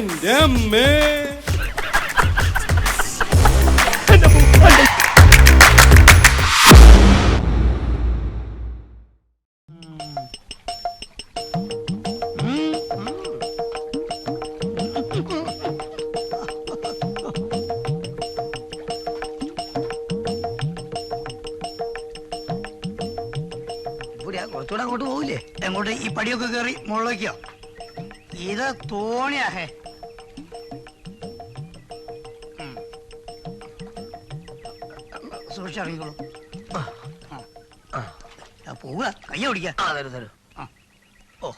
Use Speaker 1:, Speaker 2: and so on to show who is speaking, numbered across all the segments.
Speaker 1: എന്റെ അമ്മേ
Speaker 2: പോവുക. കയ്യ ആ
Speaker 3: തരൂ തരൂ.
Speaker 2: ഓ.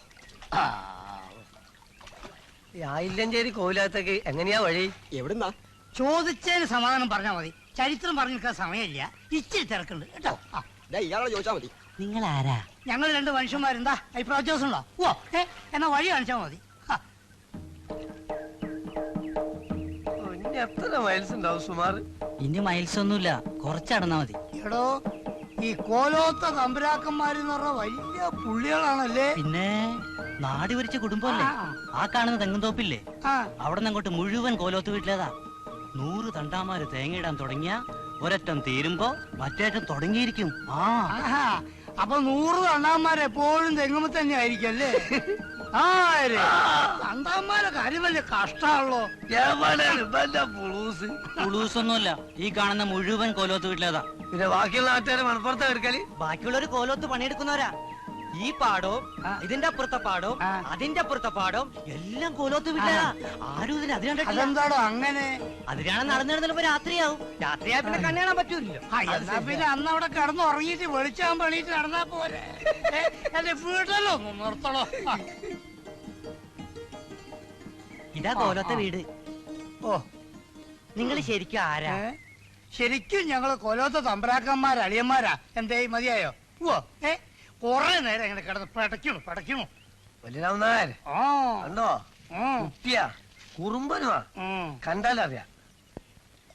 Speaker 2: ആ.
Speaker 3: ഈ ആയില്ലഞ്ചേരി കോവിലകത്തേക്ക് എങ്ങനെയാ വഴി?
Speaker 1: എവിടുന്നാ?
Speaker 2: ചോദിച്ചതിന് സമാധാനം പറഞ്ഞാ മതി. ചരിത്രം പറഞ്ഞു നിൽക്കാൻ സമയമില്ല. ഇച്ചിരി തിരക്കുണ്ട്. കേട്ടോ. ആ.
Speaker 1: ഇയാളെ ചോദിച്ചാ മതി.
Speaker 2: നിങ്ങൾ ആരാ ഞങ്ങൾ രണ്ട് മനുഷ്യന്മാരെന്താ? അഭിപ്രായ വ്യത്യാസം ഉണ്ടോ ഓ ഏ എന്നാ വഴി കാണിച്ചാ മതി. ആ,
Speaker 3: എത്ര മൈൽസ് ഉണ്ടാവും സുമാർ
Speaker 4: ഇനി മൈൽസ് ഒന്നുമില്ല. കുറച്ചടന്നാ മതി.
Speaker 2: എടോ ഈ കോലോത്ത തമ്പുരാക്കന്മാരെന്ന് പറഞ്ഞ വലിയ പുള്ളികളാണല്ലേ?
Speaker 4: പിന്നെ നാടി വരിച്ച കുടുംബമല്ലേ?
Speaker 2: ആ.
Speaker 4: ആ കാണുന്ന തെങ്ങുംതോപ്പില്ലേ?
Speaker 2: ആ.
Speaker 4: അവിടെ നിന്ന് അങ്ങോട്ട് മുഴുവൻ കോലോത്ത് വീട്ടിലേതാ. നൂറ് തണ്ടാമാര് തേങ്ങയിടാൻ തുടങ്ങിയ ഒരറ്റം തീരുമ്പോ മറ്റേറ്റം തുടങ്ങിയിരിക്കും. ആ.
Speaker 2: ആഹാ. അപ്പൊ നൂറ് തണ്ടാമാരെപ്പോഴും എപ്പോഴും തെങ്ങുമ്പോ തന്നെ ആയിരിക്കും അല്ലേ ആര്? കാര്യം വലിയ കഷ്ടാണല്ലോ.
Speaker 3: പുളൂസ്?
Speaker 4: ഈ കാണുന്ന മുഴുവൻ കോലോത്ത് വീട്ടിലേതാ.
Speaker 3: പിന്നെ ബാക്കിയുള്ള നാട്ടുകാരെ മണപ്പുറത്ത് എടുക്കൽ?
Speaker 4: ബാക്കിയുള്ളവര് കോലോത്ത് പണിയെടുക്കുന്നവരാ. ഈ പാടവും ഇതിന്റെ അപ്പുറത്തെ പാടവും അതിന്റെ അപ്പുറത്തെ പാടവും എല്ലാം കോലോത്ത് വീട്ടിലേതാ ആരും ഇതിന് അതിന്
Speaker 2: അങ്ങനെ?
Speaker 4: അതിനാണ് നടന്നിടുന്നപ്പോ രാത്രിയാവും. രാത്രിയാ പിന്നെ കണ്ണു പറ്റൂല്ലോ
Speaker 2: പിന്നെ അന്ന് അവിടെ കിടന്ന് ഉറങ്ങിയിട്ട് വെളിച്ചാൻ പണിയിട്ട് നടന്നാ പോലെ എന്റെ വീട്ടിലോ ഒന്ന് നിർത്തണോ?
Speaker 4: ഇതാ കോലത്തെ വീട്.
Speaker 2: ഓ.
Speaker 4: നിങ്ങൾ ശരിക്കും ആരാ?
Speaker 2: ശരിക്കും ഞങ്ങൾ കൊലോത്ത തമ്പരാക്കന്മാർ അളിയന്മാരാ. എന്തേ മതിയായോ? ഓ ഏ? കൊറേ നേരം ഇങ്ങനെ കിടന്ന് പടയ്ക്കണു പടയ്ക്കണു
Speaker 3: വലിയ
Speaker 2: ആ.
Speaker 3: കണ്ടോ?
Speaker 2: ഉം,
Speaker 3: കുട്ടിയാ. കുറുമ്പനുമാ
Speaker 2: ഉം.
Speaker 3: കണ്ടാലറിയാം.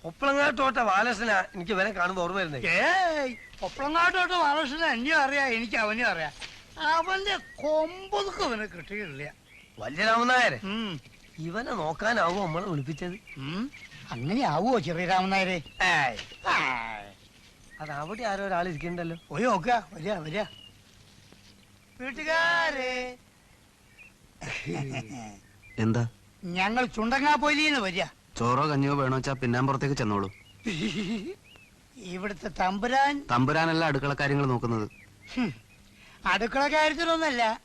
Speaker 3: ഒപ്പളങ്ങാട്ടോട്ട ബാലസന എനിക്ക് വരെ കാണുമ്പോ ഓർമ്മ വരുന്നേ
Speaker 2: ഏയ് ഒപ്പളങ്ങാട്ടോട്ട് വാലസന എന്നെയും അറിയാ എനിക്ക് അവനെയും അറിയാ. അവന്റെ കൊമ്പതുക്ക് അവന് കിട്ടിയിട്ടില്ല.
Speaker 3: വല്യ രാമനായ
Speaker 2: ഉം,
Speaker 3: ഇവനെ നോക്കാനാവോ നമ്മളെ വിളിപ്പിച്ചത്?
Speaker 2: ഉം. അങ്ങനെ ആവുമോ ചെറിയ രാമനായരെ?
Speaker 3: ഏയ് അത് അവിടെ ആരോ ഒരാൾ ഇരിക്കണ്ടല്ലോ.
Speaker 2: ഒരു നോക്കുക. വരിക വരിക. വീട്ടുകാരെ.
Speaker 5: എന്താ?
Speaker 2: ഞങ്ങൾ ചുണ്ടങ്ങാപ്പൊലിന്ന് വരിക.
Speaker 5: ചോറോ കഞ്ഞിയോ വേണോ വെച്ചാ പിന്നാമ്പുറത്തേക്ക് ചെന്നോളൂ.
Speaker 2: ഇവിടുത്തെ തമ്പുരാൻ.
Speaker 5: തമ്പുരാനല്ല അടുക്കള കാര്യങ്ങൾ നോക്കുന്നത്.
Speaker 2: അടുക്കള കാര്യത്തിലൊന്നല്ല.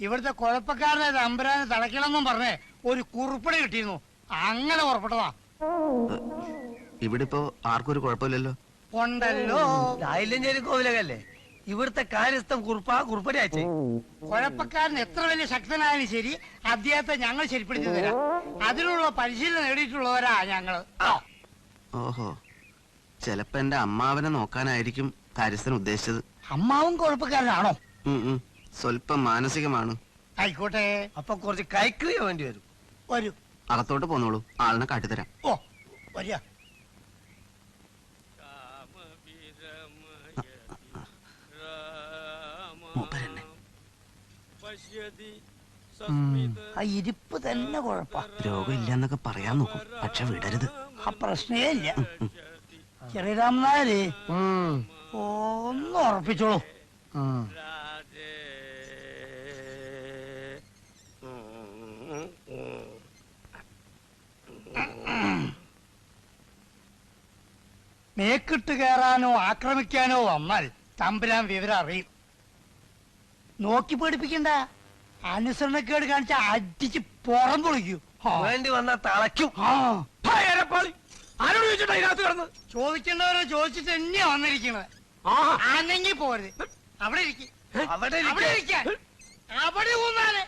Speaker 2: ഇവിടുത്തെ കുഴപ്പക്കാരനെ തമ്പുരാനെ തളയ്ക്കണമെന്നും പറഞ്ഞേ ഒരു കുറിപ്പടി കിട്ടിയിരുന്നു. അങ്ങനെ പുറപ്പെട്ടതാ.
Speaker 5: ഇവിടെ ഇപ്പോ ആർക്കും ഒരു കുഴപ്പമില്ലല്ലോ.
Speaker 2: ഉണ്ടല്ലോ.
Speaker 3: ഡായില്ലഞ്ചേരി കോവിലകല്ലേ ഇവിടുത്തെ കാര്യസ്ഥം കുറുപ്പാ കുറുപ്പടി അയച്ചേ
Speaker 2: കുഴപ്പക്കാരൻ എത്ര വലിയ ശക്തനായാലും ശരി അദ്ദേഹത്തെ ഞങ്ങൾ ശരിപ്പെടുത്തി തരാം. അതിനുള്ള പരിശീലനം നേടിയിട്ടുള്ളവരാ ഞങ്ങൾ. ആ.
Speaker 5: ഓഹോ. ചെലപ്പോ എന്റെ അമ്മാവനെ നോക്കാനായിരിക്കും കാര്യസ്ഥൻ ഉദ്ദേശിച്ചത്.
Speaker 2: അമ്മാവും കുഴപ്പക്കാരനാണോ?
Speaker 5: ഉം, ഉം. സ്വല്പം മാനസികമാണ്.
Speaker 2: ആയിക്കോട്ടെ.
Speaker 3: അപ്പൊ കുറച്ച് കൈക്രിയ വേണ്ടി വരും.
Speaker 2: വരൂ.
Speaker 5: അകത്തോട്ട് പോന്നോളൂ. ആളിനെ കാട്ടിത്തരാം.
Speaker 2: ഓ വരിക. ആ ഇരിപ്പ് തന്നെ കുഴപ്പ.
Speaker 5: രോഗമില്ലെന്നൊക്കെ പറയാൻ നോക്കും. പക്ഷെ വിടരുത്.
Speaker 2: ആ പ്രശ്നേ ഇല്ല. ചെറിയ രാമനായര് ഒന്ന് ഉറപ്പിച്ചോളൂ.
Speaker 3: ഉം.
Speaker 2: മേക്കിട്ട് കയറാനോ ആക്രമിക്കാനോ വന്നാൽ തമ്പുരാൻ വിവരം അറിയും. നോക്കി പേടിപ്പിക്കണ്ട. അനുസരണക്കേട് കാണിച്ച അടിച്ച് പുറം പൊളിക്കൂ.
Speaker 3: വേണ്ടി വന്നാ തളയ്ക്കും.
Speaker 2: ആ.
Speaker 1: ആരോട് ചോദിച്ചിട്ടാ ഇതിനകത്ത് കിടന്ന്?
Speaker 2: ചോദിക്കേണ്ടവരെ ചോദിച്ചിട്ട് തന്നെയാ വന്നിരിക്കണത്. അനങ്ങി പോരുത്. അവിടെ ഇരിക്കും.
Speaker 3: അവിടെ
Speaker 2: അവിടെ
Speaker 3: ഇരിക്കെ.
Speaker 2: ഇരിക്കാൻ അവിടെ ഊന്നാൽ.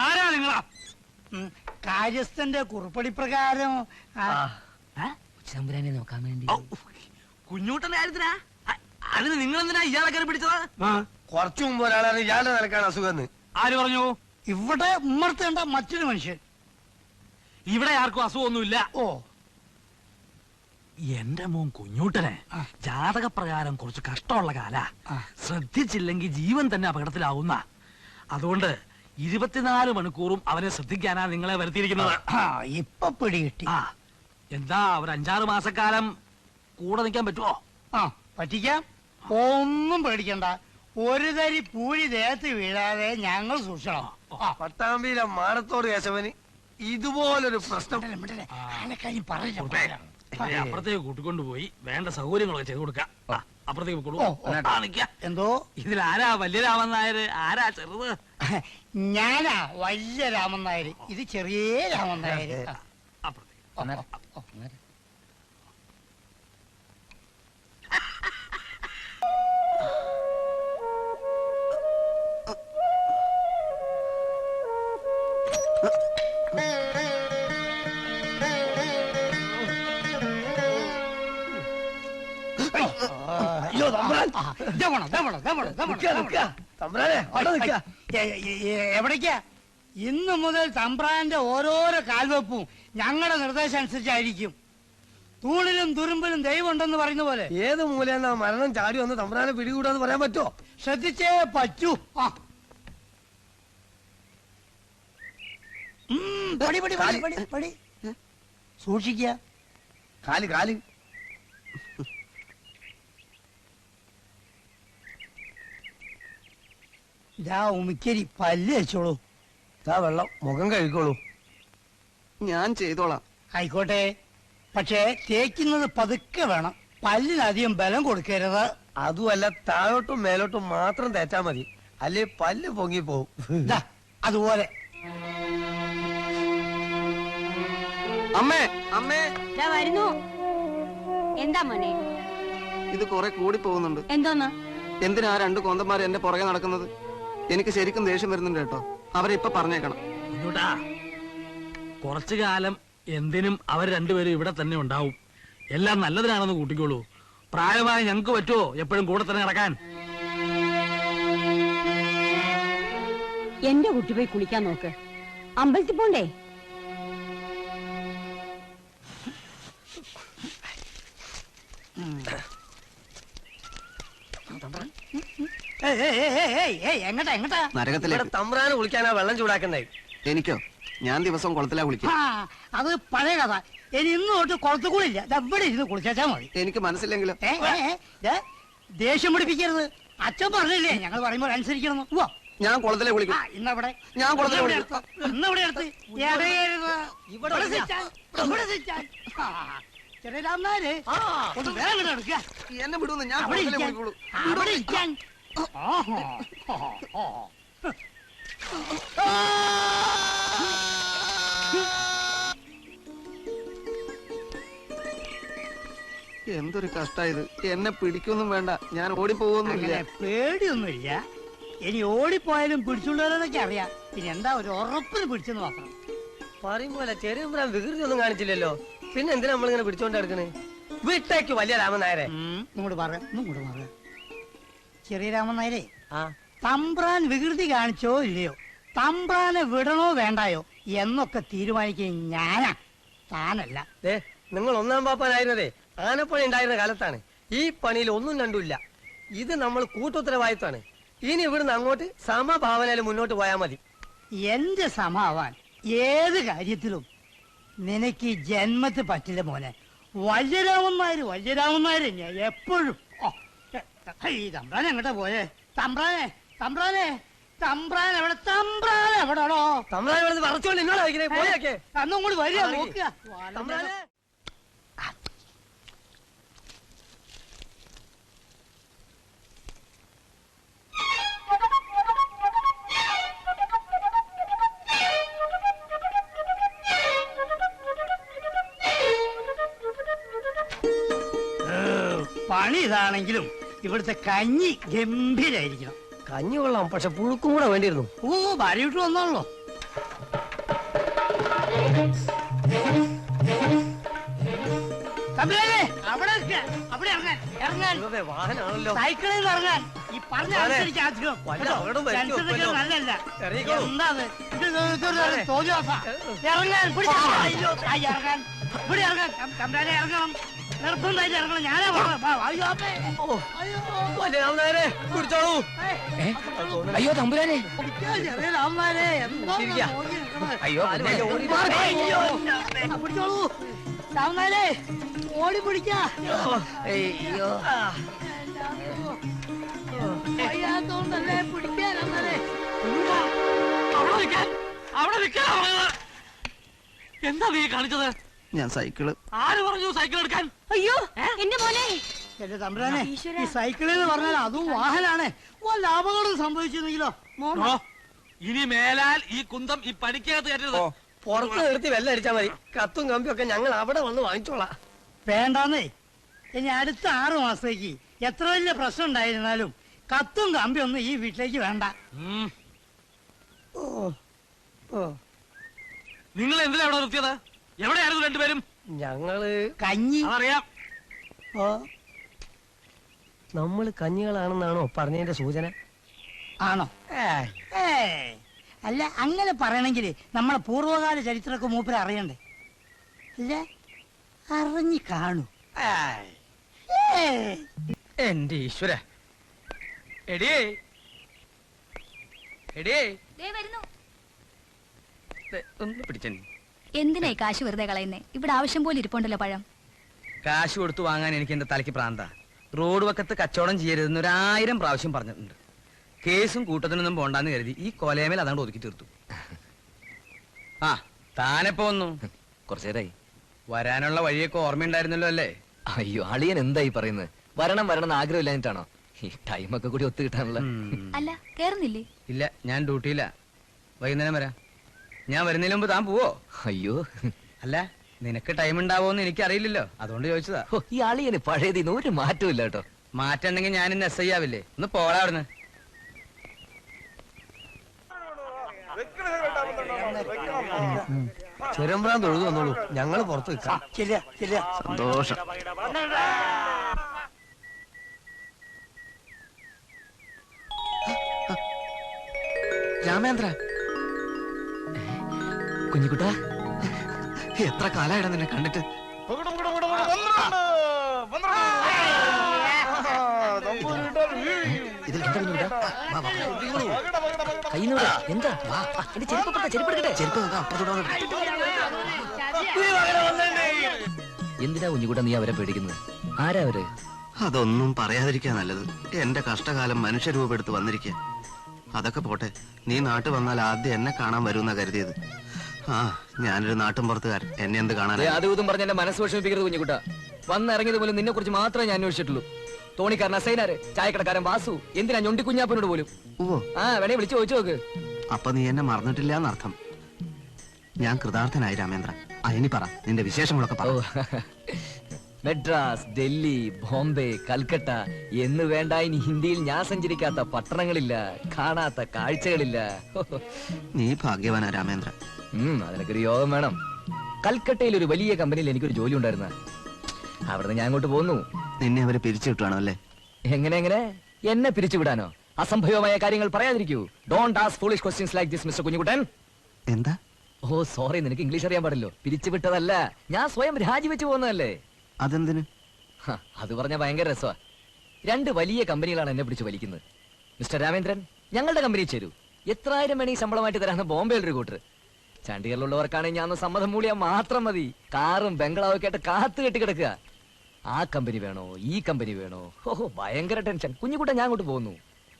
Speaker 1: ആരാ നിങ്ങളാ.
Speaker 2: കാര്യസ്ഥന്റെ കുറിപ്പടി പ്രകാരം.
Speaker 4: ചമ്പുരാനെ നോക്കാൻ വേണ്ടി.
Speaker 1: കുഞ്ഞൂട്ടന്റെ കാര്യത്തിനാ അതിന് നിങ്ങൾ എന്തിനാ ഇയാളെ കയറി പിടിച്ചത്?
Speaker 3: കുറച്ചു മുമ്പ് ഒരാളാണ് ഇയാളുടെ നിലക്കാണ് അസുഖം
Speaker 1: ആര് പറഞ്ഞു?
Speaker 2: ഇവിടെ ഉമ്മർത്തേണ്ട മറ്റൊരു മനുഷ്യൻ.
Speaker 1: ഇവിടെ ആർക്കും അസുഖമൊന്നുമില്ല.
Speaker 2: ഓ.
Speaker 1: എന്റെ മോൻ കുഞ്ഞൂട്ടനെ. ജാതകപ്രകാരം കുറച്ച് കഷ്ടമുള്ള കാല. ശ്രദ്ധിച്ചില്ലെങ്കിൽ ജീവൻ തന്നെ അപകടത്തിലാവുന്ന. അതുകൊണ്ട് ഇരുപത്തിനാല് മണിക്കൂറും അവനെ ശ്രദ്ധിക്കാനാ നിങ്ങളെ വരുത്തിയിരിക്കുന്നത്.
Speaker 2: ഇപ്പൊ പിടികിട്ടി
Speaker 1: ആ എന്താ ഒരു അഞ്ചാറ് മാസക്കാലം കൂടെ നിൽക്കാൻ പറ്റുമോ
Speaker 2: ആ പറ്റിക്കാം. ഒന്നും പേടിക്കണ്ട. ഒരു തരി പൂരി ദേഹത്ത് വീഴാതെ ഞങ്ങൾ സൂക്ഷിക്കണം.
Speaker 3: പട്ടാമ്പിയിലെ മാനത്തോട് കേശവന് ഇതുപോലൊരു പ്രശ്നം.
Speaker 1: അപ്പുറത്തേക്ക് കൂട്ടിക്കൊണ്ടുപോയി വേണ്ട സൗകര്യങ്ങളൊക്കെ ചെയ്തു കൊടുക്കാം അപ്പുറത്തേക്ക്.
Speaker 2: എന്തോ
Speaker 1: ഇതിൽ ആരാ വലിയ രാമൻ നായര് ആരാ ചെറുത്
Speaker 2: ഞാനാ വലിയ രാമൻ നായർ ഇത് ചെറിയ രാമൻ നായർ
Speaker 1: അപ്പുറത്തേക്ക്
Speaker 2: എവിടേക്കാ? ഇന്ന് മുതൽ തമ്പ്രാന്റെ ഓരോരോ കാൽവെപ്പും ഞങ്ങളുടെ നിർദ്ദേശം അനുസരിച്ചായിരിക്കും. തൂണിലും തുരുമ്പിലും ദൈവം ഉണ്ടെന്ന് പറയുന്ന പോലെ.
Speaker 3: ഏത് മൂലയെന്നാ മരണം ചാടി വന്ന് തമ്പ്രാനെ പിടികൂടാന്ന് പറയാൻ പറ്റുമോ
Speaker 2: ശ്രദ്ധിച്ചേ പറ്റു. ആ. ഉം, പടി, പടി, പടി, പടി, പടി. സൂക്ഷിക്ക
Speaker 3: കാൽ കാൽ.
Speaker 2: ഇതാ ഉമിക്കരി പല്ല് വെച്ചോളൂ
Speaker 3: ഇതാ വെള്ളം. മുഖം കഴിക്കോളൂ
Speaker 5: ഞാൻ ചെയ്തോളാം.
Speaker 2: ആയിക്കോട്ടെ. പക്ഷേ തേക്കുന്നത് പതുക്കെ വേണം. പല്ലിനധികം ബലം കൊടുക്കരുത്.
Speaker 3: അതുമല്ല താഴോട്ടും മേലോട്ടും മാത്രം തേച്ചാ മതി. അല്ലേ പല്ല് പൊങ്ങി പോകും
Speaker 2: ദാ, അതുപോലെ.
Speaker 5: അമ്മേ അമ്മേ.
Speaker 6: ദാ വരുന്നു. എന്താ മോനെ?
Speaker 5: ഇത് കുറെ കൂടി പോകുന്നുണ്ട്
Speaker 6: എന്തോന്ന്?
Speaker 5: എന്തിനാ ആ രണ്ട് കോന്തന്മാർ എന്റെ പുറകെ നടക്കുന്നത്? എനിക്ക് ശരിക്കും ദേഷ്യം വരുന്നുണ്ട് കേട്ടോ. അവരെ ഇപ്പൊ പറഞ്ഞേക്കണം
Speaker 1: കുറച്ചു കാലം എന്തിനും അവർ രണ്ടുപേരും ഇവിടെ തന്നെ ഉണ്ടാവും. എല്ലാം നല്ലതിനാണെന്ന് കൂട്ടിക്കോളൂ. പ്രായമായ ഞങ്ങൾക്ക് പറ്റുമോ എപ്പോഴും കൂടെ തന്നെ നടക്കാൻ?
Speaker 6: എന്റെ കുട്ടി പോയി കുളിക്കാൻ നോക്ക്. അമ്പലത്തിൽ പോണ്ടേ
Speaker 2: ഏയ്, ഏയ്, ഏയ്, ഏയ്, ഏയ്, എങ്ങട്ടാ എങ്ങട്ടാ
Speaker 3: ഇവിടെ
Speaker 5: നരകത്തിലേക്ക്
Speaker 3: തമ്പ്രാനെ കുളിക്കാനാ വെള്ളം
Speaker 5: എനിക്കോ ഞാൻ ദിവസം കുളത്തിലാ കുളിക്കും
Speaker 2: ആ അത് പഴയ കഥ ഇനി ഇന്ന് തൊട്ട് കുളത്ത് കൂടില്ല ഇവിടെ ഇരുന്ന് കുളിച്ചാ മതി
Speaker 5: എനിക്ക് മനസ്സില്ലെങ്കിലും
Speaker 2: ഏ, ഏ, ഏ, ദേ, ദേഷ്യം പിടിപ്പിക്കരുത് അച്ഛൻ പറഞ്ഞില്ലേ ഞങ്ങൾ പറയുമ്പോൾ അനുസരിക്കണം ഉവ്വ.
Speaker 5: ഞാൻ കുളത്തിലെ
Speaker 2: ആ
Speaker 5: കുളിക്കും
Speaker 2: ഇന്നവിടെ
Speaker 5: ഞാൻ കുളത്തിലെ
Speaker 2: ഇന്നവിടെ
Speaker 5: കുളിക്കും.
Speaker 2: എടുത്ത്, ഇന്നവിടെ എടുത്ത് ഇടയരുത്.
Speaker 3: ഇവിടെ
Speaker 2: ഇവിടെ
Speaker 3: ഇല്ല.
Speaker 2: സിറ്റാൻ, ഇവിടെ സിറ്റാൻ. ആ, ചെറിയ രാമനാര് ഒന്ന് വേഗം ഇങ്ങട് എടുക്ക.
Speaker 5: എന്നെ വിടുന്നു ഞാൻ
Speaker 2: അവിടെ
Speaker 5: കുളത്തിലെ
Speaker 2: ഇരിക്കാൻ.
Speaker 5: കുളിക്കുള്ളൂ
Speaker 2: അവിടെ ഇരിക്കാൻ ആഹാ. ആ, ആ.
Speaker 5: എന്തൊരു കഷ്ടായത്. എന്നെ പിടിക്കൊന്നും വേണ്ട. ഞാൻ ഓടിപ്പോവൊന്നുമില്ല.
Speaker 2: അങ്ങനെ പേടിയൊന്നുമില്ല. ഇനി ഓടിപ്പോയാലും പിടിച്ചുള്ളവരൊക്കെ അറിയാം. പിന്നെ എന്താ ഒരു ഉറപ്പിന് പിടിച്ചെന്ന് മാത്രം.
Speaker 3: പറയുമ്പോലെ ചെറിയ തമ്പ്രാൻ വികൃതി ഒന്നും കാണിച്ചില്ലല്ലോ. പിന്നെ എന്തിനാ നമ്മളിങ്ങനെ പിടിച്ചോണ്ട് നടക്കണേ? വിട്ടേക്ക് വലിയ രാമൻ നായരെ
Speaker 2: ഇങ്ങോട്ട് പറ ഇങ്ങോട്ട് പറ ചെറിയ രാമൻ നായരെ
Speaker 3: ആ.
Speaker 2: തമ്പ്രാൻ വികൃതി കാണിച്ചോ ഇല്ലയോ? തമ്പ്രാനെ വിടണോ വേണ്ടായോ? എന്നൊക്കെ തീരുമാനിക്കുക ഞാനാ. താനല്ല.
Speaker 3: ദേ നിങ്ങൾ ഒന്നാം പാപ്പാനായിരുന്നതേ ആനപ്പണി ഉണ്ടായിരുന്ന കാലത്താണ്. ഈ പണിയിൽ ഒന്നും രണ്ടുമില്ല ഇത് നമ്മൾ കൂട്ടുത്തരവാദിത്വമാണ്. ഇനി ഇവിടുന്ന് അങ്ങോട്ട് സമഭാവനയിൽ മുന്നോട്ട് പോയാൽ മതി.
Speaker 2: എന്റെ സമാവാൻ ഏത് കാര്യത്തിലും നിനക്ക് ഈ ജന്മത്ത് പറ്റില്ല മോനെ. വല്യരാമന്മാര് വല്യരാമന്മാര് ഞാൻ എപ്പോഴും. ഈ തമ്പ്രാൻ എങ്ങോട്ടാ പോയേ? തമ്പ്രാനെ തമ്പ്രാനെ തമ്പ്രാൻ എവിടെ തമ്പ്രാൻ എവിടെയാണോ
Speaker 3: തമ്പ്രാൻ ഇവിടെ വറച്ചോണ്ട് നിങ്ങളെ വയ്ക്കണേ പോയൊക്കെ
Speaker 2: അന്നും കൂടി വരിക നോക്കുക.
Speaker 3: തമ്പ്രാനെ.
Speaker 2: പണി ഇതാണെങ്കിലും ഇവിടുത്തെ കഞ്ഞി ഗംഭീരായിരിക്കണം
Speaker 3: കഞ്ഞി കൊള്ളാം പക്ഷെ പുഴുക്കും കൂടെ വേണ്ടിയിരുന്നു
Speaker 2: ഓ ഭാര്യ വിട്ടു വന്നാണല്ലോ അവിടെ നിൽക്ക്. അവിടെ ഇറങ്ങാൻ ഇറങ്ങാൻ
Speaker 3: വാഹനാണല്ലോ
Speaker 2: സൈക്കിളിൽ നിന്ന് ഇറങ്ങാൻ ഈ പറഞ്ഞ. അനുസരിച്ച് അധികം
Speaker 3: വല്ല
Speaker 2: കേട്ടോ?
Speaker 3: അപകടവും വരുത്തി
Speaker 2: ടെൻഷൻ
Speaker 3: വെക്കുമല്ലോ.
Speaker 2: നല്ലതല്ല
Speaker 3: ഇറങ്ങിക്കോളൂ.
Speaker 2: എന്താ ഇത്? ഇത് തോന്നിവാസാ. ഇറങ്ങാൻ പിടിച്ച് അയ്യോ,
Speaker 7: തമ്പുരാനെ? അയ്യോ
Speaker 2: പിടിച്ചോളൂ. ഓടി പിടിക്കാ. വയ്യാത്തോണ്ടല്ലേ പിടിക്കാൻ അമ്മേ
Speaker 1: അവിടെ നിൽക്കാൻ. അവിടെ നിൽക്കാനാ എന്താ നീ കാണിച്ചത്?
Speaker 5: ഞാൻ സൈക്കിൾ.
Speaker 1: ആര് പറഞ്ഞു സൈക്കിൾ എടുക്കാൻ?
Speaker 6: അയ്യോ എന്റെ മോനെ.
Speaker 2: എന്റെ തമ്പ്രാനെ ഈ സൈക്കിളിൽ എന്ന് പറഞ്ഞാൽ അതും വാഹനാണ്. വല്ല അപകടം സംഭവിച്ചിരുന്നെങ്കിലോ?
Speaker 1: ഇനി മേലാൽ ഈ കുന്തം ഈ പണിക്കകത്ത് കയറ്റരുത്.
Speaker 3: പുറത്ത് നിർത്തി വെള്ളം അടിച്ചാ മതി. കത്തും കമ്പിയും ഒക്കെ ഞങ്ങൾ അവിടെ വന്ന് വാങ്ങിച്ചോളാം.
Speaker 2: വേണ്ടാന്നേ. ഇനി അടുത്ത ആറു മാസത്തേക്ക് എത്ര വലിയ പ്രശ്നം ഉണ്ടായിരുന്നാലും കത്തും കമ്പിയൊന്നും ഈ വീട്ടിലേക്ക് വേണ്ട.
Speaker 3: ഓ.
Speaker 1: നിങ്ങൾ എന്തിനാ അവിടെ നിർത്തിയത്? എവിടെയായിരുന്നു രണ്ടുപേരും?
Speaker 3: ഞങ്ങൾ
Speaker 2: കഞ്ഞി.
Speaker 1: അറിയാം
Speaker 3: നമ്മൾ നമ്മൾ കഞ്ഞികളാണെന്നാണോ പറഞ്ഞതിന്റെ സൂചന?
Speaker 2: ആണോ? അല്ല അങ്ങനെ പറയണമെങ്കിൽ നമ്മളെ പൂർവകാല ചരിത്രമൊക്കെ മൂപ്പര് അറിയണ്ടേ? അല്ല അറിഞ്ഞു കാണൂ.
Speaker 7: എന്റെ ഈശ്വര. എടിയേ എടിയേ ദേ, ഒന്ന്
Speaker 8: എന്തിനായി കാശ് വെറുതെ കളയുന്നേ? ഇവിടെ ആവശ്യം പോലെ ഇരിപ്പുണ്ടല്ലോ പഴം.
Speaker 7: കാശ് കൊടുത്തു വാങ്ങാൻ എനിക്ക് എന്റെ തലയ്ക്ക് പ്രാന്ത. റോഡ് വക്കത്ത് കച്ചവടം ചെയ്യരുതെന്ന് ഒരായിരം പ്രാവശ്യം പറഞ്ഞിട്ടുണ്ട്. കേസും കൂട്ടത്തിനൊന്നും പോണ്ടാന്ന് കരുതി ഈ കൊലയമേൽ അതാണ്ട് ഒതുക്കി തീർത്തു. ആ താനെപ്പോ വന്നു?
Speaker 9: കുറച്ചു നേരമായി
Speaker 7: വരാനുള്ള വഴിയൊക്കെ ഓർമ്മയുണ്ടായിരുന്നല്ലോ അല്ലേ?
Speaker 9: അയ്യോ അളിയൻ എന്തായി പറയുന്നത്? വരണം വരണം എന്ന് ആഗ്രഹമില്ലാഞ്ഞിട്ടാണോ? ഈ ടൈമൊക്കെ കൂടി ഒത്തു കിട്ടാനുള്ള.
Speaker 7: ഉം.
Speaker 8: അല്ല കേറുന്നില്ലേ?
Speaker 7: ഇല്ല ഞാൻ ഡ്യൂട്ടിയില്ല വൈകുന്നേരം വരാം. ഞാൻ വരുന്നതിന് മുമ്പ് താൻ പോവോ?
Speaker 9: അയ്യോ.
Speaker 7: അല്ല നിനക്ക് ടൈം ഉണ്ടാവോന്ന് എനിക്കറിയില്ലല്ലോ. അതുകൊണ്ട് ചോദിച്ചതാ.
Speaker 9: ഹോ, ഈ അളിയന് പഴയതിന് ഒരു മാറ്റവും ഇല്ല കേട്ടോ.
Speaker 7: മാറ്റുണ്ടെങ്കിൽ ഞാൻ ഇന്ന് എസ് ഐ ആവില്ലേ? ഒന്ന് പോടാ അവിടുന്ന്.
Speaker 3: ചെറുമ്പ്രാൻ തൊഴുതു വന്നോളൂ. ഞങ്ങൾ പുറത്ത് നിൽക്കാം.
Speaker 5: സന്തോഷം. രാമേന്ദ്ര
Speaker 9: കുഞ്ഞിക്കുട്ട.
Speaker 5: എത്ര കാലായിട നിന്നെ കണ്ടിട്ട്?
Speaker 9: എന്താ. എന്റെ ചെരുപ്പ് എടുക്കട്ടെ, ചെരുപ്പ് എന്തിനാ കുഞ്ഞിക്കുട്ട നീ അവരെ പേടിക്കുന്നത്? ആരാ അവർ?
Speaker 5: അതൊന്നും പറയാതിരിക്കാ നല്ലത്. എന്റെ കഷ്ടകാലം മനുഷ്യരൂപെടുത്ത് വന്നിരിക്കുക അതൊക്കെ പോട്ടെ നീ നാട്ടിൽ വന്നാൽ ആദ്യം എന്നെ കാണാൻ വരുമെന്നാ കരുതിയത്. ആ ഞാനൊരു നാട്ടും പുറത്തുകാരൻ എന്നെ എന്ത്
Speaker 9: ദേ,
Speaker 5: കാണാനാ
Speaker 9: അതും ഇതും പറഞ്ഞ എന്റെ മനസ്സ് വിഷമിപ്പിക്കരുത് കുഞ്ഞുകുട്ട വന്നിറങ്ങിയത് പോലും നിന്നെ കുറിച്ച് മാത്രമേ ഞാൻ അന്വേഷിച്ചിട്ടുള്ളൂ. തോണിക്കാരൻ അസൈനാര് ചായക്കടക്കാരൻ വാസു. എന്തിനാ ഞൊണ്ടി കുഞ്ഞാപ്പനോട് പോലും? ആ വേണേ വിളിച്ചു ചോദിച്ചു നോക്ക്.
Speaker 5: അപ്പൊ നീ എന്നെ മറന്നിട്ടില്ല എന്നർത്ഥം ഞാൻ കൃതാർത്ഥനായി രാമേന്ദ്ര അയനി പറ. നിന്റെ വിശേഷങ്ങളൊക്കെ പറ.
Speaker 9: മെഡ്രാസ് ഡൽഹി ബോംബെ കൽക്കട്ട എന്ന് വേണ്ട ഇനി ഹിന്ദിയിൽ ഞാൻ സഞ്ചരിക്കാത്ത പട്ടണങ്ങളില്ല കാണാത്ത കാഴ്ചകളില്ല.
Speaker 5: നീ ഭാഗ്യവാനാ രാമേന്ദ്ര.
Speaker 9: അതിനൊക്കെ ഒരു യോഗം വേണം. കൽക്കട്ടയിൽ ഒരു വലിയ കമ്പനിയിൽ എനിക്കൊരു ജോലി ഉണ്ടായിരുന്ന. അവിടുന്ന് ഞാൻ അങ്ങോട്ട് പോന്നു.
Speaker 5: നിന്നെ അവർ പിരിച്ചു വിട്ടുവാണോ അല്ലേ?
Speaker 9: എങ്ങനെ എങ്ങനെ? എന്നെ പിരിച്ചുവിടാനോ അസംഭവമായ കാര്യങ്ങൾ പറയാതിരിക്കൂ. Don't ask foolish questions like this mister Kunjukuttan.
Speaker 5: എന്താ?
Speaker 9: ഓ സോറി നിനക്ക് ഇംഗ്ലീഷ് അറിയാൻ പാടില്ലോ. പിരിച്ചുവിട്ടതല്ല ഞാൻ സ്വയം രാജിവെച്ചു പോകുന്നതല്ലേ?
Speaker 5: അതെന്തിന്?
Speaker 9: ഹ, അത് പറഞ്ഞ ഭയങ്കര രസമാ രണ്ട് വലിയ കമ്പനികളാണ് എന്നെ പിടിച്ച് വലിക്കുന്നത്. മിസ്റ്റർ രാമേന്ദ്രൻ ഞങ്ങളുടെ കമ്പനി ചേരൂ. എത്രായിരം മണി ശമ്പളമായിട്ട് തരാന്ന് ബോംബെയിൽ ഒരു കൂട്ടർ ചണ്ഡീഗറിലുള്ളവർക്കാണെങ്കിൽ ഞാൻ ഒന്ന് സമ്മതം മൂളിയാൽ മാത്രം മതി. കാറും ബംഗ്ലാവും ഒക്കെ ആയിട്ട് കാത്തു കെട്ടി കിടക്കുക ആ കമ്പനി വേണോ? ഈ കമ്പനി വേണോ? ഓഹോ ഭയങ്കര ടെൻഷൻ. കുഞ്ഞുകുട്ട ഞാൻ അങ്ങോട്ട് പോകുന്നു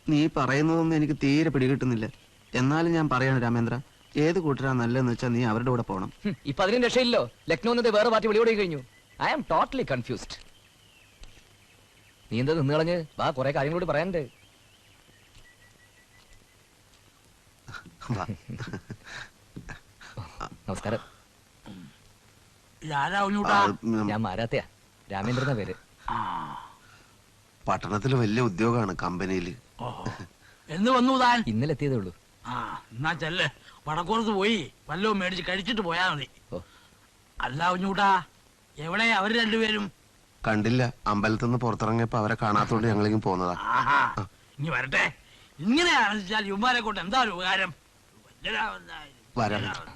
Speaker 5: നീ പറയുന്നതൊന്നും എനിക്ക് തീരെ പിടികിട്ടുന്നില്ല. എന്നാലും ഞാൻ പറയാണ് രാമേന്ദ്ര ഏത് കൂട്ടരാ നല്ലതെന്ന് വെച്ചാൽ നീ അവരുടെ കൂടെ പോകണം
Speaker 9: ഹും, ഇപ്പൊ അതിനും രക്ഷയില്ലോ ലക്നോ എന്നത് വേറെ പാർട്ടി വിളിയോടെ കഴിഞ്ഞു. ഐ ആം ടോട്ടലി കൺഫ്യൂസ്ഡ് നീ എന്താ നിന്ന് കളഞ്ഞ് വാ കുറെ കാര്യങ്ങളോട് പറയാനുണ്ട്. നമസ്കാരം. ഞാൻ മാരാത്തയാ. രാമേന്ദ്രന പേര്.
Speaker 5: പട്ടണത്തിൽ വലിയ ഉദ്യോഗമാണ് കമ്പനിയിൽ
Speaker 1: എന്ന് വന്നു താൻ.
Speaker 9: ഇന്നലെ എത്തിയതേ ഉള്ളൂ.
Speaker 1: ആ എന്നാ ചെല്ല്. വടക്കോർത്ത് പോയി. വല്ലതും മേടിച്ച് കഴിച്ചിട്ട് പോയാ മതി.
Speaker 9: ഓ.
Speaker 1: അല്ല കുഞ്ഞൂട്ടാ എവിടെ അവർ രണ്ടുപേരും?
Speaker 5: കണ്ടില്ല. അമ്പലത്തിൽ നിന്ന് പുറത്തിറങ്ങിയപ്പോ അവരെ കാണാത്തോണ്ട് ഞങ്ങളെങ്കിലും പോന്നതാ.
Speaker 1: ആഹാ. ഇനി വരട്ടെ. ഇങ്ങനെ ആലോചിച്ചാൽ യുമാരെ കൊണ്ട് എന്താ ഒരു ഉപകാരം? വല്ലരാമനായാലും.
Speaker 5: വരാം.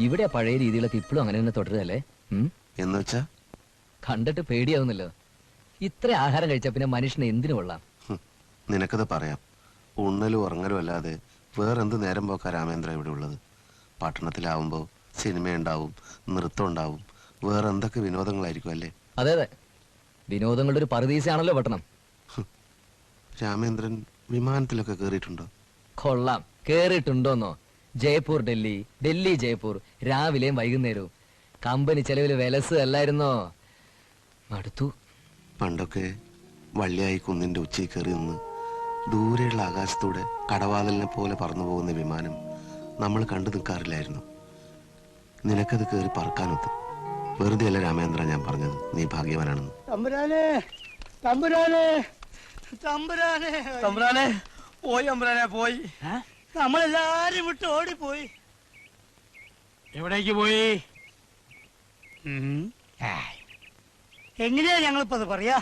Speaker 9: ഇവിടെ ആ പഴയ രീതികളൊക്കെ ഇപ്പോഴും അങ്ങനെ തന്നെ തുടരുകയല്ലേ ഉം?
Speaker 5: എന്ന് വെച്ചാ?
Speaker 9: കണ്ടിട്ട് പേടിയാവുന്നല്ലോ ഇത്ര ആഹാരം കഴിച്ചാ പിന്നെ മനുഷ്യന് എന്തിനു കൊള്ളാം?
Speaker 5: ഹും, നിനക്കത് പറയാം. ഉണ്ണലും ഉറങ്ങലും അല്ലാതെ വേറെന്ത് നേരം പോക്കാ രാമേന്ദ്ര ഇവിടെ ഉള്ളത്? പട്ടണത്തിലാവുമ്പോ സിനിമ ഉണ്ടാവും നൃത്തം ഉണ്ടാവും വേറെ എന്തൊക്കെ വിനോദങ്ങളായിരിക്കും അല്ലേ?
Speaker 9: അതെ അതെ. വിനോദങ്ങളുടെ ഒരു പറുദീസയാണല്ലോ പട്ടണം.
Speaker 5: രാമേന്ദ്രൻ വിമാനത്തിലൊക്കെ കയറിയിട്ടുണ്ടോ
Speaker 9: കൊള്ളാം. കേറിയിട്ടുണ്ടോന്നോ? ജയ്പൂർ ഡൽഹി. ഡൽഹി ജയ്പൂർ. രാവിലെയും വൈകുന്നേരവും. കമ്പനി ചെലവിൽ വിലസ് അല്ലായിരുന്നോ മടുത്തു.
Speaker 5: പണ്ടൊക്കെ വള്ളിയായി കുന്നിന്റെ ഉച്ചയിൽ കയറി നിന്ന് ദൂരെയുള്ള ആകാശത്തൂടെ കടവാതിലിനെ പോലെ പറന്നു പോകുന്ന വിമാനം നമ്മൾ കണ്ടു നിൽക്കാറില്ലായിരുന്നു. നിനക്കത് കയറി പറക്കാനൊത്തു. വെറുതെ അല്ല രാമേന്ദ്ര ഞാൻ പറഞ്ഞത്. നീ ഭാഗ്യവാനാണെന്ന്.
Speaker 2: തമ്പുരാനെ തമ്പുരാനെ തമ്പുരാനെ.
Speaker 3: തമ്പ്രാനെ പോയി തമ്പ്രാനെ പോയി.
Speaker 2: നമ്മളെല്ലാരും വിട്ട് ഓടിപ്പോയി.
Speaker 1: എവിടേക്ക് പോയി?
Speaker 2: എങ്ങനെയാ ഞങ്ങളിപ്പോ അത് പറയാ?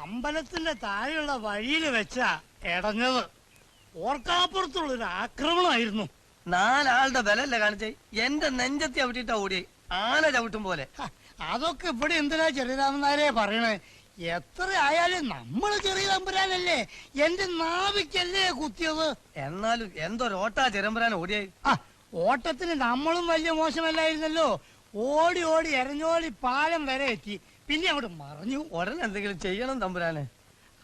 Speaker 2: അമ്പലത്തിന്റെ താഴെയുള്ള വഴിയിൽ വെച്ചാ ഇടഞ്ഞത് ഓർക്കാപ്പുറത്തുള്ള ഒരു ആക്രമണമായിരുന്നു.
Speaker 3: നാലാളുടെ ബലല്ല കാണിച്ചേ? എന്റെ നെഞ്ചത്തി അവിട്ടിട്ടാ ഓടി ആന ചവിട്ടും പോലെ.
Speaker 2: അതൊക്കെ ഇവിടെ എന്തിനാ ചെറിയരാമനാരെ പറയണേ? എത്ര ആയാലും നമ്മൾ ചെറിയ തമ്പുരാനല്ലേ? എന്റെ നാവിക്കല്ലേ കുത്തിയത്?
Speaker 3: എന്നാലും എന്തൊരോട്ടാ ചെറുമ്പുരാൻ ഓടിയേ?
Speaker 2: ആ ഓട്ടത്തിന് നമ്മളും വലിയ മോശമല്ലായിരുന്നല്ലോ. ഓടി ഓടി എരഞ്ഞോടി പാലം വരെ എത്തി. പിന്നെ അവിടെ മറിഞ്ഞു.
Speaker 3: ഉടനെ എന്തെങ്കിലും ചെയ്യണം തമ്പുരാനെ.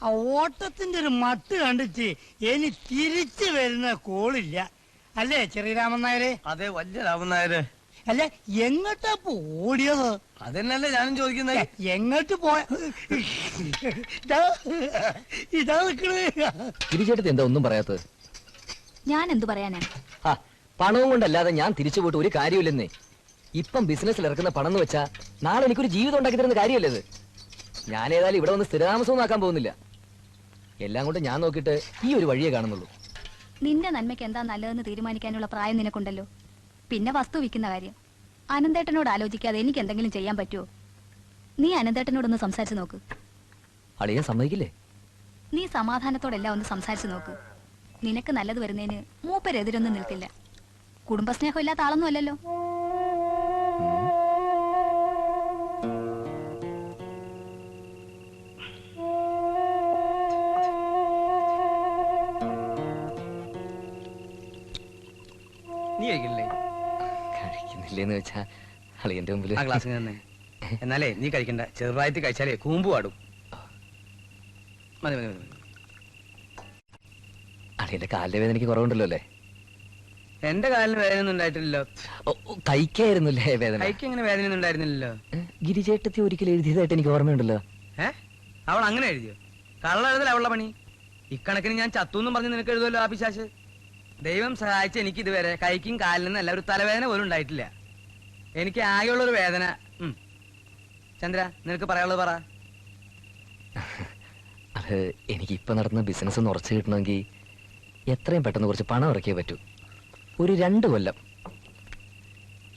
Speaker 2: ആ ഓട്ടത്തിന്റെ ഒരു മട്ട് കണ്ടിട്ട് ഇനി തിരിച്ചു വരുന്ന കോളില്ല. അല്ലേ ചെറിയ രാമൻ നായരെ?
Speaker 3: അതെ വലിയ രാമനായര്
Speaker 2: അല്ലെ എങ്ങോട്ടാ ഇപ്പൊ ഓടിയത്?
Speaker 3: അതന്നെയല്ലേ ഞാനും ചോദിക്കുന്നത്
Speaker 2: എങ്ങോട്ട് പോയ ഇതാ ഇതാ നിക്കണേ.
Speaker 9: തിരിച്ചെടുത്ത് എന്താ ഒന്നും പറയാത്തത്?
Speaker 8: ഞാൻ എന്തു പറയാനാ?
Speaker 9: ആ പണവും കൊണ്ടല്ലാതെ ഞാൻ തിരിച്ചു പോയിട്ട് ഒരു കാര്യമില്ലെന്നേ ഇപ്പം ബിസിനസ്സിൽ ഇറക്കുന്ന പണം എന്ന് വെച്ചാ നാളെ എനിക്കൊരു ജീവിതം ഉണ്ടാക്കി തരുന്ന കാര്യമല്ലേ ഇത് ഞാൻ ഏതായാലും ഇവിടെ വന്ന് സ്ഥിരതാമസവും ആക്കാൻ പോകുന്നില്ല. എല്ലാം കൊണ്ട് ഞാൻ നോക്കിയിട്ട് ഈ ഒരു വഴിയേ കാണുന്നുള്ളൂ.
Speaker 8: നിന്റെ നന്മയ്ക്ക് എന്താ നല്ലതെന്ന് തീരുമാനിക്കാനുള്ള പ്രായം നിനക്കുണ്ടല്ലോ. പിന്നെ വസ്തു വിൽക്കുന്ന കാര്യം. അനന്തേട്ടനോട് ആലോചിക്കാതെ എനിക്ക് എന്തെങ്കിലും ചെയ്യാൻ പറ്റുമോ നീ അനന്തേട്ടനോടൊന്ന് സംസാരിച്ചു നോക്ക്.
Speaker 9: അളിയാ സമ്മതിക്കില്ലേ?
Speaker 8: നീ സമാധാനത്തോടെല്ലാം ഒന്ന് സംസാരിച്ചു നോക്ക്. നിനക്ക് നല്ലത് വരുന്നതിന് മൂപ്പരെതിരൊന്നും നിൽക്കില്ല. കുടുംബസ്നേഹം ഇല്ലാത്ത ആളൊന്നും അല്ലല്ലോ.
Speaker 9: വെച്ചാ അളിയന്റെ മുമ്പിൽ
Speaker 7: ആ ഗ്ലാസ് തന്നെ. എന്നാലേ നീ കഴിക്കണ്ട. ചെറുതായിട്ട് കഴിച്ചാലേ കൂമ്പ് പാടും. മതി മതി മതി
Speaker 9: അളിയന്റെ കാലിന്റെ വേദനയ്ക്ക് കുറവുണ്ടല്ലോ അല്ലേ?
Speaker 7: എന്റെ കാലിന് വേദനയൊന്നും ഉണ്ടായിട്ടില്ലല്ലോ.
Speaker 9: ഓ, വേദന?
Speaker 7: കൈക്ക് എങ്ങനെ വേദന ഒന്നും
Speaker 9: ഉണ്ടായിരുന്നില്ലല്ലോ ഗിരിചേട്ടത്തി ഒരിക്കലും എഴുതിയതായിട്ട് എനിക്ക് ഓർമ്മയുണ്ടല്ലോ.
Speaker 7: ഏ? അവൾ അങ്ങനെ എഴുതിയോ? കള്ള എഴുതല അവളുടെ പണി. ഇക്കണക്കിന് ഞാൻ ചത്തുന്നും പറഞ്ഞ് നിനക്ക് എഴുതുമല്ലോ ആ പിശാശ് ദൈവം സഹായിച്ച എനിക്ക് ഇതുവരെ കൈക്കും കാലിനും അല്ല ഒരു തലവേദന പോലും ഉണ്ടായിട്ടില്ല. എനിക്ക് ആകെയുള്ള ഒരു വേദന. ചന്ദ്ര നിനക്ക് പറയാനുള്ളത് പറ.
Speaker 9: അത് എനിക്ക് ഇപ്പൊ നടന്ന ബിസിനസ് ഒന്ന് ഉറച്ചു കിട്ടണമെങ്കിൽ എത്രയും പെട്ടെന്ന് കുറച്ച് പണം ഇറക്കിയേ പറ്റൂ. ഒരു രണ്ട് കൊല്ലം.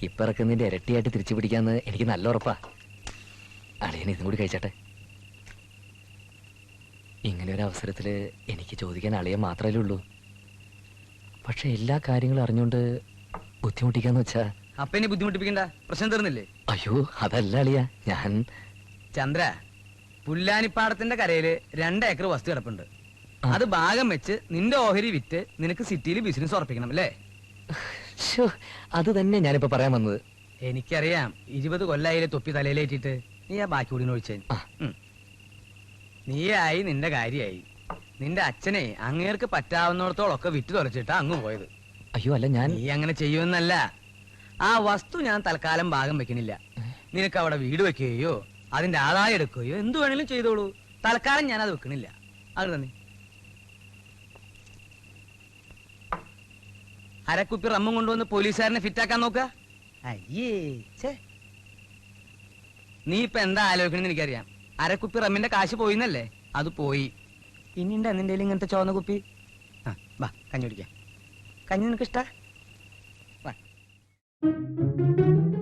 Speaker 9: ഇപ്പൊ ഇറക്കുന്നതിന്റെ ഇരട്ടിയായിട്ട് തിരിച്ചു പിടിക്കാന്ന് എനിക്ക് നല്ല ഉറപ്പാ. അളിയൻ ഇതും കൂടി കഴിച്ചട്ടെ. ഇങ്ങനെ ഒരു അവസരത്തിൽ എനിക്ക് ചോദിക്കാൻ അളിയൻ മാത്രമല്ലേ ഉള്ളൂ. പക്ഷെ എല്ലാ കാര്യങ്ങളും അറിഞ്ഞുകൊണ്ട് ബുദ്ധിമുട്ടിക്കാന്ന് വെച്ചാ
Speaker 7: അപ്പൊ ഇനി ബുദ്ധിമുട്ടിപ്പിക്കണ്ട. പ്രശ്നം തീർന്നില്ലേ?
Speaker 9: അയ്യോ അതല്ല അളിയ. ഞാൻ
Speaker 7: ചന്ദ്ര പുല്ലാനിപ്പാടത്തിന്റെ കരയിൽ രണ്ട് ഏക്കർ വസ്തു കിടപ്പുണ്ട്. അത് ഭാഗം വെച്ച് നിന്റെ ഓഹരി വിറ്റ് നിനക്ക് സിറ്റിയിൽ ബിസിനസ് ഉറപ്പിക്കണം അല്ലേ?
Speaker 9: ശ്ശോ, അത് തന്നെ ഞാനിപ്പോ പറയാൻ വന്നത്.
Speaker 7: എനിക്കറിയാം ഇരുപത് കൊല്ലായില്ലേ തൊപ്പി തലയിലേറ്റിട്ട് നീ ആ ബാക്കി കൂടി ഒഴിച്ചു.
Speaker 9: ആ.
Speaker 7: നീയായി നിന്റെ കാര്യായി. നിന്റെ അച്ഛനെ അങ്ങേർക്ക് പറ്റാവുന്നിടത്തോളൊക്കെ വിറ്റ് തുലച്ചിട്ടാ അങ്ങ് പോയത്.
Speaker 9: അയ്യോ അല്ല ഞാൻ
Speaker 7: നീ അങ്ങനെ ചെയ്യുമെന്നല്ല. ആ വസ്തു ഞാൻ തൽക്കാലം ഭാഗം വെക്കണില്ല. നിനക്ക് അവിടെ വീട് വെക്കുകയോ അതിന്റെ ആദായം എടുക്കുകയോ എന്തു വേണേലും ചെയ്തോളൂ. തൽക്കാലം ഞാൻ അത് വെക്കണില്ല. അത് തന്നെ. അരക്കുപ്പി റമ്മും കൊണ്ടുവന്ന് പോലീസുകാരനെ ഫിറ്റാക്കാൻ നോക്ക അയ്യേ ഛേ. നീ ഇപ്പൊ എന്താ ആലോചിക്കണെന്ന് എനിക്കറിയാം. അരക്കുപ്പി റമ്മിന്റെ കാശ് പോയിന്നല്ലേ? അത് പോയി. ഇനിയുണ്ട് നിന്റെ ഇങ്ങനത്തെ ചോന്ന കുപ്പി? ആ വാ കഞ്ഞി കുടിക്കാം. കഞ്ഞി നിനക്ക് ഇഷ്ട Música